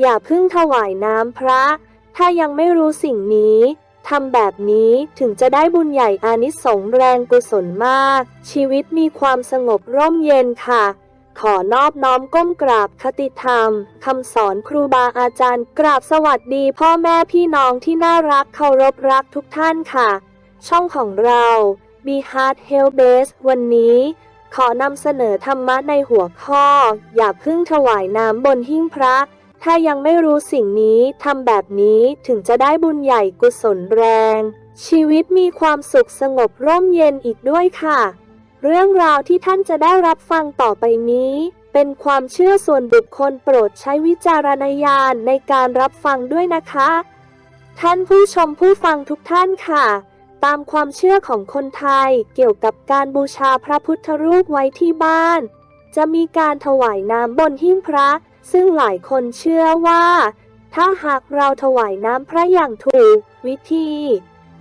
อย่าเพิ่งถวายน้ำพระ ถ้ายังไม่รู้สิ่งนี้ทำแบบนี้ถึงจะได้บุญใหญ่อานิสงส์แรงกุศลมาก ชีวิตมีความสงบร่มเย็นค่ะ ขอนอบน้อมก้มกราบคติธรรมคำสอนครูบาอาจารย์กราบสวัสดีพ่อแม่พี่น้องที่น่ารักเคารพรักทุกท่านค่ะ ช่องของเรา Be Heart Health Base วันนี้ ขอนำเสนอธรรมะในหัวข้อ อย่าเพึ่งถวายน้ำบนหิ้งพระ ถ้ายังไม่รู้สิ่งนี้ทำแบบนี้ถึงจะได้บุญใหญ่กุศลแรง ชีวิตมีความสุขสงบร่มเย็นอีกด้วยค่ะ เรื่องราวที่ท่านจะได้รับฟังต่อไปนี้ เป็นความเชื่อส่วนบุคคลโปรดใช้วิจารณญาณในการรับฟังด้วยนะคะ ท่านผู้ชมผู้ฟังทุกท่านค่ะ ตามความเชื่อของคนไทยเกี่ยวกับการบูชาพระพุทธรูปไว้ที่บ้าน จะมีการถวายน้ำบนหิ้งพระ ซึ่งหลายคนเชื่อว่า ถ้าหากเราถวายน้ำพระอย่างถูกวิธี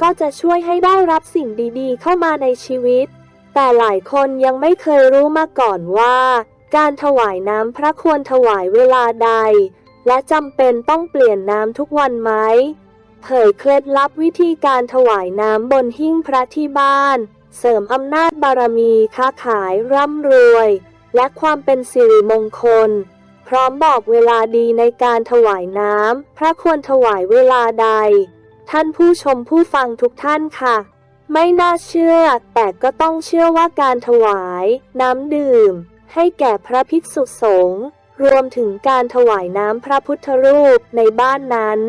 ก็จะช่วยให้ได้รับสิ่งดีๆ เข้ามาในชีวิต แต่หลายคนยังไม่เคยรู้มาก่อนว่า การถวายน้ำพระควรถวายเวลาใด และจำเป็นต้องเปลี่ยนน้ำทุกวันไหมเผยเคล็ดลับวิธีการถวายน้ำบนหิ้งพระที่บ้าน เสริมอำนาจบารมีค้าขายร่ำรวย และความเป็นสิริมงคล พร้อมบอกเวลาดีในการถวายน้ำ พระควรถวายเวลาใด ท่านผู้ชมผู้ฟังทุกท่านค่ะ ไม่น่าเชื่อ แต่ก็ต้องเชื่อว่าการถวาย น้ำดื่ม ให้แก่พระภิกษุสงฆ์รวมถึงการถวายน้ำพระพุทธรูปในบ้านนั้น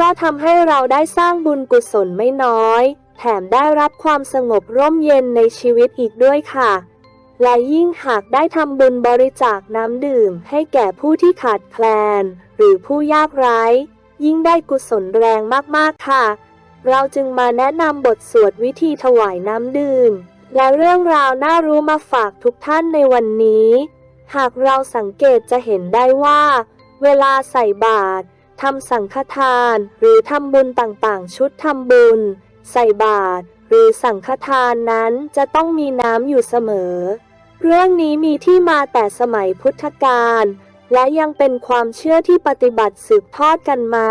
ก็ทำให้เราได้สร้างบุญกุศลไม่น้อย แถมได้รับความสงบร่มเย็นในชีวิตอีกด้วยค่ะ และยิ่งหากได้ทำบุญบริจาคน้ำดื่มให้แก่ผู้ที่ขาดแคลน หรือผู้ยากไร้ ยิ่งได้กุศลแรงมากๆค่ะ เราจึงมาแนะนำบทสวดวิธีถวายน้ำดื่ม และเรื่องราวน่ารู้มาฝากทุกท่านในวันนี้ หากเราสังเกตจะเห็นได้ว่า เวลาใส่บาตรทำสังฆทาน หรือทำบุญต่างๆ ชุดทำบุญ ใส่บาตร รือสังฆทานนั้นจะต้องมีน้ำอยู่เสมอ เรื่องนี้มีที่มาแต่สมัยพุทธกาลและยังเป็นความเชื่อที่ปฏิบัติสืบทอดกันมา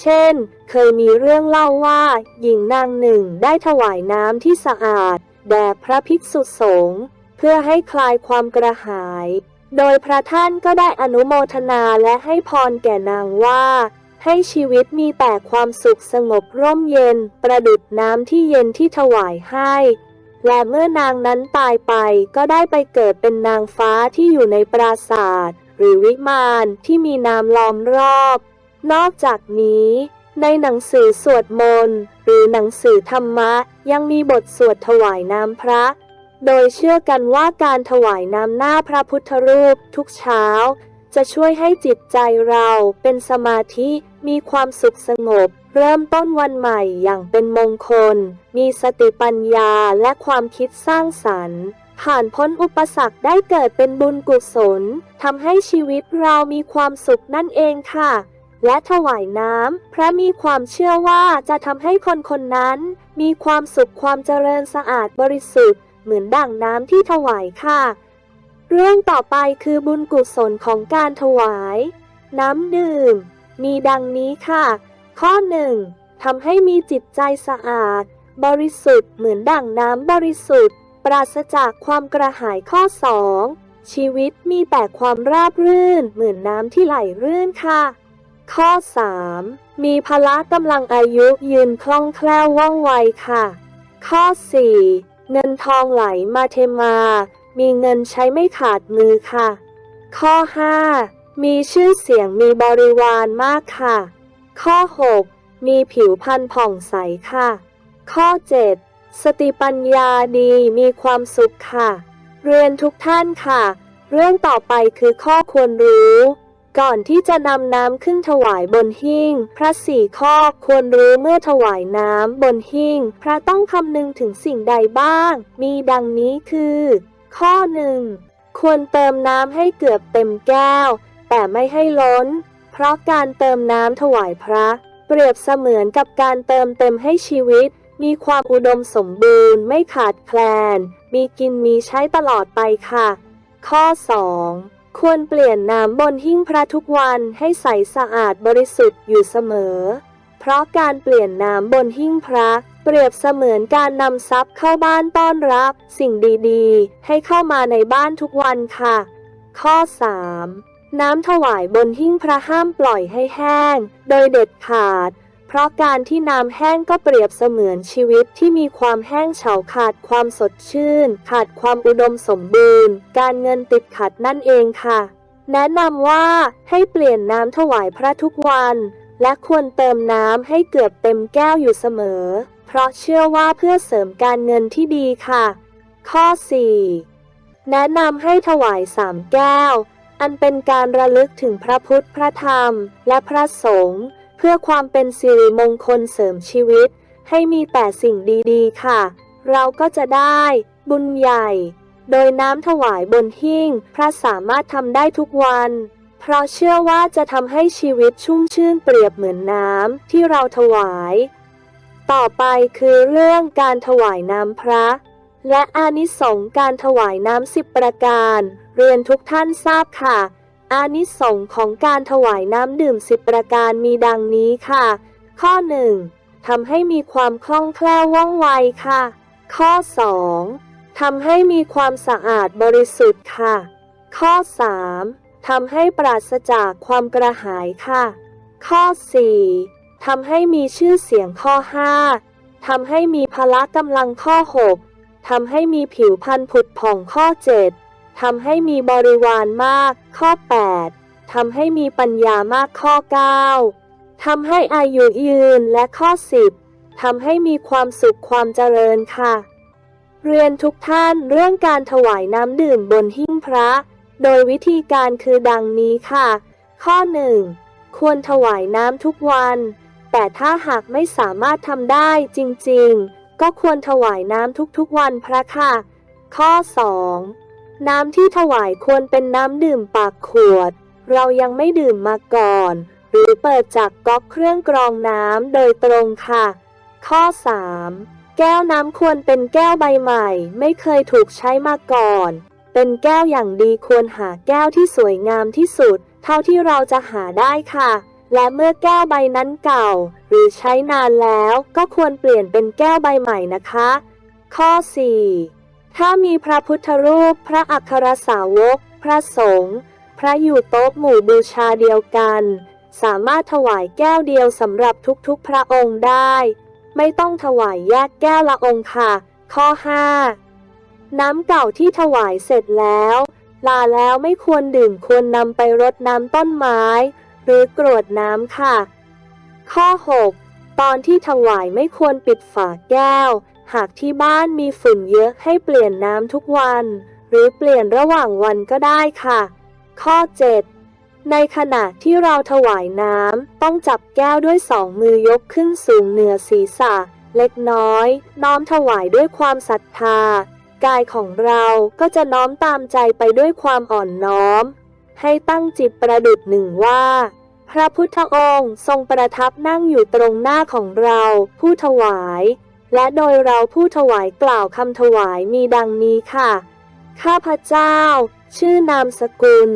เช่น เคยมีเรื่องเล่าว่า หญิงนางหนึ่งได้ถวายน้ำที่สะอาด แด่พระภิกษุสงฆ์เพื่อให้คลายความกระหาย โดยพระท่านก็ได้อนุโมทนาและให้พรแก่นางว่า ให้ชีวิตมีแต่ความสุขสงบร่มเย็น ประดุดน้ำที่เย็นที่ถวายให้ และเมื่อนางนั้นตายไปก็ได้ไปเกิดเป็นนางฟ้าที่อยู่ในปราสาทหรือวิมานที่มีน้ำล้อมรอบ นอกจากนี้ ในหนังสือสวดมนต์ หรือหนังสือธรรมะ ยังมีบทสวดถวายน้ำพระ โดยเชื่อกันว่าการถวายน้ำหน้าพระพุทธรูปทุกเช้า จะช่วยให้จิตใจเราเป็นสมาธิมีความสุขสงบ เริ่มต้นวันใหม่อย่างเป็นมงคล มีสติปัญญาและความคิดสร้างสรรค์ ผ่านพ้นอุปสรรคได้เกิดเป็นบุญกุศลทำให้ชีวิตเรามีความสุขนั่นเองค่ะ และถวายน้ำพระมีความเชื่อว่าจะทำให้คนคนนั้น มีความสุขความเจริญสะอาดบริสุทธิ์ เหมือนดั่งน้ำที่ถวายค่ะ เรื่องต่อไปคือบุญกุศลของการถวาย น้ำดื่ม มีดังนี้ค่ะ ข้อหนึ่งทำให้มีจิตใจสะอาด บริสุทธิ์เหมือนดั่งน้ำบริสุทธิ์ ปราศจากความกระหายข้อสองชีวิตมีแต่ความราบรื่นเหมือนน้ำที่ไหลรื่นค่ะ ข้อ 3. มีพละกำลังอายุยืนคล่องแคล่วว่องไวค่ะ ข้อ 4. เงินทองไหลมาเทมา มีเงินใช้ไม่ขาดมือค่ะ ข้อ 5. มีชื่อเสียงมีบริวารมากค่ะ ข้อ 6. มีผิวพรรณผ่องใสค่ะ ข้อ 7. สติปัญญาดีมีความสุขค่ะ เรียนทุกท่านค่ะ เรื่องต่อไปคือข้อควรรู้ ก่อนที่จะนำน้ำขึ้นถวายบนหิ้งพระสี่ข้อควรรู้เมื่อถวายน้ำบนหิ้งพระต้องคำนึงถึงสิ่งใดบ้าง มีดังนี้คือ ข้อหนึ่งควรเติมน้ำให้เกือบเต็มแก้ว แต่ไม่ให้ล้น เพราะการเติมน้ำถวายพระ เปรียบเสมือนกับการเติมเต็มให้ชีวิต มีความอุดมสมบูรณ์ไม่ขาดแคลน มีกินมีใช้ตลอดไปค่ะ ข้อ 2. ควรเปลี่ยนน้ำบนหิ้งพระทุกวันให้ใสสะอาดบริสุทธิ์อยู่เสมอ เพราะการเปลี่ยนน้ำบนหิ้งพระ เปรียบเสมือนการนำทรัพย์เข้าบ้านต้อนรับ สิ่งดีๆ ให้เข้ามาในบ้านทุกวันค่ะ ข้อ 3. น้ำถวายบนหิ้งพระห้ามปล่อยให้แห้ง โดยเด็ดขาด เพราะการที่น้ำแห้งก็เปรียบเสมือนชีวิตที่มีความแห้งเฉาขาดความสดชื่น ขาดความอุดมสมบูรณ์ การเงินติดขัดนั่นเองค่ะ แนะนำว่าให้เปลี่ยนน้ำถวายพระทุกวัน และควรเติมน้ำให้เกือบเต็มแก้วอยู่เสมอ เพราะเชื่อว่าเพื่อเสริมการเงินที่ดีค่ะ ข้อ 4 แนะนำให้ถวายสามแก้ว อันเป็นการระลึกถึงพระพุทธพระธรรม และพระสงฆ์เพื่อความเป็นสิริมงคลเสริมชีวิต ให้มีแต่สิ่งดีๆ ค่ะ เราก็จะได้บุญใหญ่ โดยน้ำถวายบนหิ้ง พระสามารถทำได้ทุกวัน เพราะเชื่อว่าจะทำให้ชีวิตชุ่มชื่นเปรียบเหมือนน้ำที่เราถวาย ต่อไปคือเรื่องการถวายน้ำพระ และอานิสงส์การถวายน้ำสิบประการ เรียนทุกท่านทราบค่ะ อานิสงส์ของการถวายน้ำดื่มสิบประการมีดังนี้ค่ะ ข้อ 1. ทำให้มีความคล่องแคล่วว่องไวค่ะ ข้อ 2. ทำให้มีความสะอาดบริสุทธิ์ค่ะ ข้อ 3. ทำให้ปราศจากความกระหายค่ะ ข้อ 4. ทำให้มีชื่อเสียงข้อ 5. ทำให้มีพละกำลังข้อ 6. ทำให้มีผิวพรรณผุดผ่องข้อ 7. ทำให้มีบริวารมากข้อ 8. ทำให้มีปัญญามากข้อ 9. ทำให้อายุยืนและข้อ 10 ทำให้มีความสุขความเจริญค่ะ เรียนทุกท่านเรื่องการถวายน้ำดื่มบนหิ้งพระ โดยวิธีการคือดังนี้ค่ะ ข้อ 1. ควรถวายน้ำทุกวัน แต่ถ้าหากไม่สามารถทำได้จริงๆ ก็ควรถวายน้ำทุกๆวันพระค่ะ ข้อ 2. น้ำที่ถวายควรเป็นน้ำดื่มปากขวด เรายังไม่ดื่มมาก่อน หรือเปิดจากก๊อกเครื่องกรองน้ำโดยตรงค่ะ ข้อ 3. แก้วน้ำควรเป็นแก้วใบใหม่ ไม่เคยถูกใช้มาก่อน เป็นแก้วอย่างดีควรหาแก้วที่สวยงามที่สุด เท่าที่เราจะหาได้ค่ะ และเมื่อแก้วใบนั้นเก่า หรือใช้นานแล้วก็ควรเปลี่ยนเป็นแก้วใบใหม่นะคะ ข้อ 4. ถ้ามีพระพุทธรูป พระอัครสาวก พระสงฆ์พระอยู่โต๊ะหมู่บูชาเดียวกัน สามารถถวายแก้วเดียวสำหรับทุกๆพระองค์ได้ ไม่ต้องถวายแยกแก้วละองค์ค่ะ ข้อ 5. น้ำเก่าที่ถวายเสร็จแล้ว ลาแล้วไม่ควรดื่มควรนำไปรดน้ำต้นไม้ หรือกรวดน้ำค่ะ ข้อ 6. ตอนที่ถวายไม่ควรปิดฝาแก้ว หากที่บ้านมีฝุ่นเยอะให้เปลี่ยนน้ำทุกวัน หรือเปลี่ยนระหว่างวันก็ได้ค่ะ ข้อ 7. ในขณะที่เราถวายน้ำต้องจับแก้วด้วยสองมือยกขึ้นสูงเหนือศีรษะ เล็กน้อย น้อมถวายด้วยความศรัทธากายของเราก็จะน้อมตามใจไปด้วยความอ่อนน้อม ให้ตั้งจิตประดุดหนึ่งว่า พระพุทธองค์ทรงประทับนั่งอยู่ตรงหน้าของเราผู้ถวาย และโดยเราผู้ถวายกล่าวคำถวายมีดังนี้ค่ะ ข้าพเจ้า ชื่อนามสกุล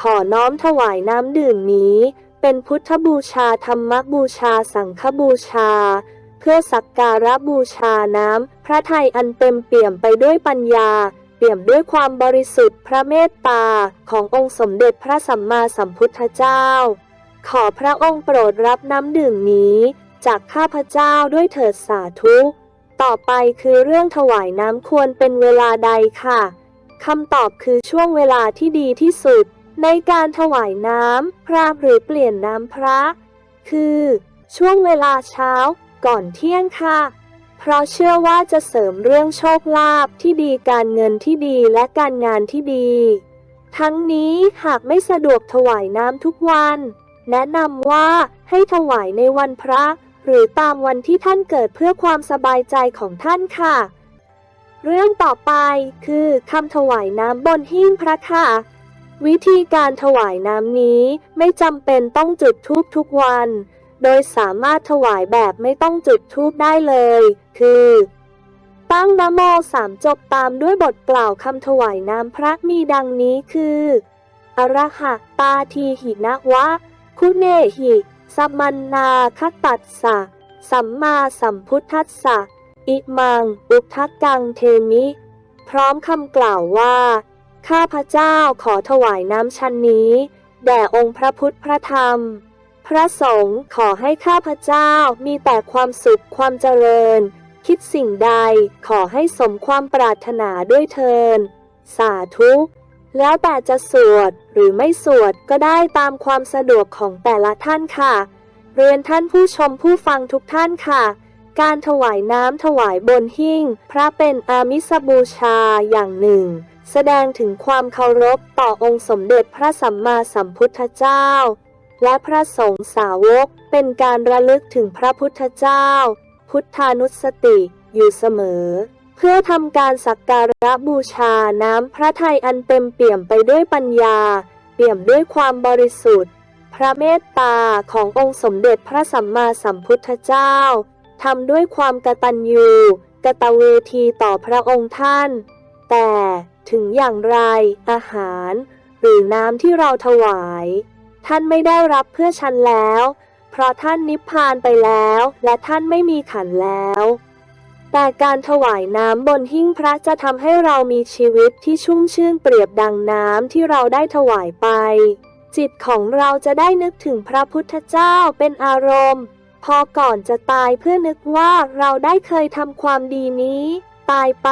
ขอน้อมถวายน้ำดื่มนี้ เป็นพุทธบูชาธรรมบูชาสังฆบูชาเพื่อสักการะบูชาน้ำ พระไทยอันเต็มเปี่ยมไปด้วยปัญญา เปี่ยมด้วยความบริสุทธิ์พระเมตตาขององค์สมเด็จพระสัมมาสัมพุทธเจ้า ขอพระองค์โปรดรับน้ำดื่มนี้ จากข้าพเจ้าด้วยเถิดสาธุ ต่อไปคือเรื่องถวายน้ำควรเป็นเวลาใดค่ะคำตอบคือช่วงเวลาที่ดีที่สุด ในการถวายน้ำพระหรือเปลี่ยนน้ำพระ คือ ช่วงเวลาเช้าก่อนเที่ยงค่ะ เพราะเชื่อว่าจะเสริมเรื่องโชคลาภที่ดีการเงินที่ดีและการงานที่ดี ทั้งนี้หากไม่สะดวกถวายน้ำทุกวัน แนะนำว่าให้ถวายในวันพระ หรือตามวันที่ท่านเกิดเพื่อความสบายใจของท่านค่ะ เรื่องต่อไปคือคำถวายน้ำบนหิ้งพระค่ะ วิธีการถวายน้ำนี้ไม่จำเป็นต้องจุดธูปทุกวัน โดยสามารถถวายแบบไม่ต้องจุดธูปได้เลย คือตั้งนะโมสามจบตามด้วยบทกล่าวคำถวายน้ำพระมีดังนี้คืออระหะตาทีหินะวะ คุเนหิสมันนาคตัสสะ สัมมาสัมพุทธัสสะ อิมัง อุทักกังเทมิ พร้อมคำกล่าวว่า ข้าพระเจ้าขอถวายน้ำชันนี้ แด่องค์พระพุทธพระธรรม พระสงฆ์ขอให้ข้าพเจ้ามีแต่ความสุขความเจริญ คิดสิ่งใดขอให้สมความปรารถนาด้วยเทิน สาธุแล้วแต่จะสวดหรือไม่สวดก็ได้ตามความสะดวกของแต่ละท่านค่ะ เรียนท่านผู้ชมผู้ฟังทุกท่านค่ะ การถวายน้ำถวายบนหิ้ง พระเป็นอามิสบูชาอย่างหนึ่ง แสดงถึงความเคารพต่อองค์สมเด็จพระสัมมาสัมพุทธเจ้า และพระสงฆ์สาวกเป็นการระลึกถึงพระพุทธเจ้า พุทธานุสติอยู่เสมอ เพื่อทำการสักการะบูชาน้ำพระทัยอันเต็มเปี่ยมไปด้วยปัญญา เปี่ยมด้วยความบริสุทธิ์ พระเมตตาขององค์สมเด็จพระสัมมาสัมพุทธเจ้าทำด้วยความกตัญญูกตเวทีต่อพระองค์ท่าน แต่ถึงอย่างไรอาหาร หรือน้ำที่เราถวาย ท่านไม่ได้รับเพื่อฉันแล้ว เพราะท่านนิพพานไปแล้ว และท่านไม่มีขันแล้ว แต่การถวายน้ำบนหิ้งพระจะทำให้เรามีชีวิตที่ชุ่มชื่นเปรียบดังน้ำที่เราได้ถวายไป จิตของเราจะได้นึกถึงพระพุทธเจ้าเป็นอารมณ์ พอก่อนจะตายเพื่อนึกว่าเราได้เคยทำความดีนี้ ตายไป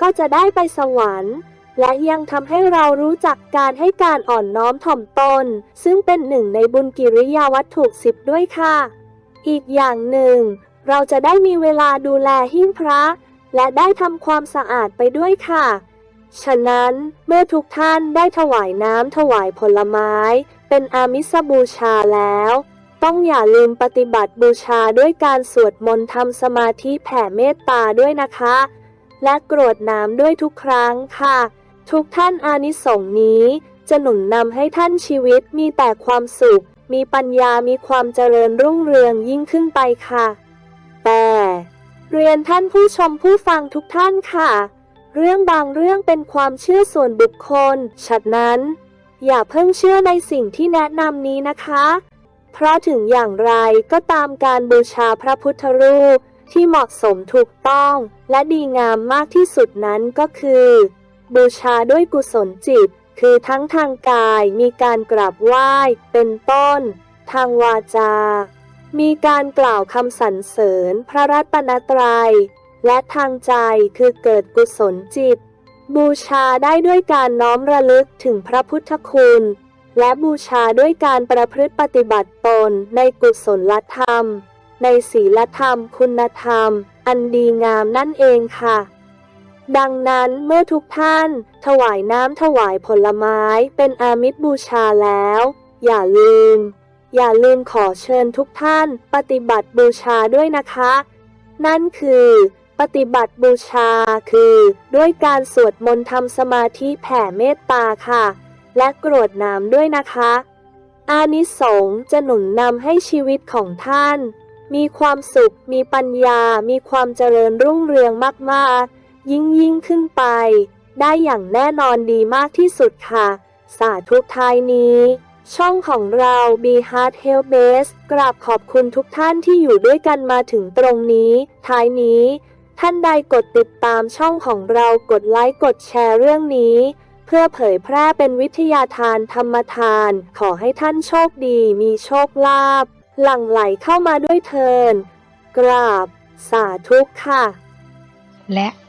ก็จะได้ไปสวรรค์ และยังทำให้เรารู้จักการให้การอ่อนน้อมถ่อมตน ซึ่งเป็นหนึ่งในบุญกิริยาวัตถุสิบด้วยค่ะ อีกอย่างหนึ่ง เราจะได้มีเวลาดูแลหิ้งพระ และได้ทำความสะอาดไปด้วยค่ะ ฉะนั้นเมื่อทุกท่านได้ถวายน้ำถวายผลไม้ เป็นอามิสบูชาแล้ว ต้องอย่าลืมปฏิบัติบูชาด้วยการสวดมนต์ทำสมาธิแผ่เมตตาด้วยนะคะ และกรวดน้ำด้วยทุกครั้งค่ะ ทุกท่านอานิสงส์นี้ จะหนุนนำให้ท่านชีวิตมีแต่ความสุข มีปัญญามีความเจริญรุ่งเรืองยิ่งขึ้นไปค่ะ แต่เรียนท่านผู้ชมผู้ฟังทุกท่านค่ะ เรื่องบางเรื่องเป็นความเชื่อส่วนบุคคล ฉะนั้น อย่าเพิ่งเชื่อในสิ่งที่แนะนำนี้นะคะ เพราะถึงอย่างไรก็ตามการบูชาพระพุทธรูปที่เหมาะสมถูกต้องและดีงามมากที่สุดนั้นก็คือ บูชาด้วยกุศลจิต คือทั้งทางกายมีการกราบไหว้ เป็นต้น ทางวาจา มีการกล่าวคำสรรเสริญพระรัตนตรัย และทางใจคือเกิดกุศลจิต บูชาได้ด้วยการน้อมระลึกถึงพระพุทธคุณ และบูชาด้วยการประพฤติปฏิบัติตนในกุศลธรรม ในศีลธรรม คุณธรรม อันดีงามนั่นเองค่ะ ดังนั้นเมื่อทุกท่าน ถวายน้ำถวายผลไม้เป็นอามิตรบูชาแล้ว อย่าลืม อย่าลืมขอเชิญทุกท่าน ปฏิบัติบูชาด้วยนะคะ นั่นคือ ปฏิบัติบูชาคือ ด้วยการสวดมนต์ทำสมาธิแผ่เมตตาค่ะ และกรวดน้ำด้วยนะคะ อานิสงส์จะหนุนนำให้ชีวิตของท่าน มีความสุข มีปัญญา มีความเจริญรุ่งเรืองมากๆ ยิ่งยิ่งขึ้นไป ได้อย่างแน่นอนดีมากที่สุดค่ะ สาธุทายนี้ ช่องของเรา Be Heart Help Base กราบขอบคุณทุกท่านที่อยู่ด้วยกันมาถึงตรงนี้ ท้ายนี้ ท่านใดกดติดตามช่องของเรากดไลค์กดแชร์เรื่องนี้เพื่อเผยแพร่เป็นวิทยาทานธรรมทาน ขอให้ท่านโชคดีมีโชคลาภหลั่งไหลเข้ามาด้วยเทิน กราบ สาธุค่ะ และ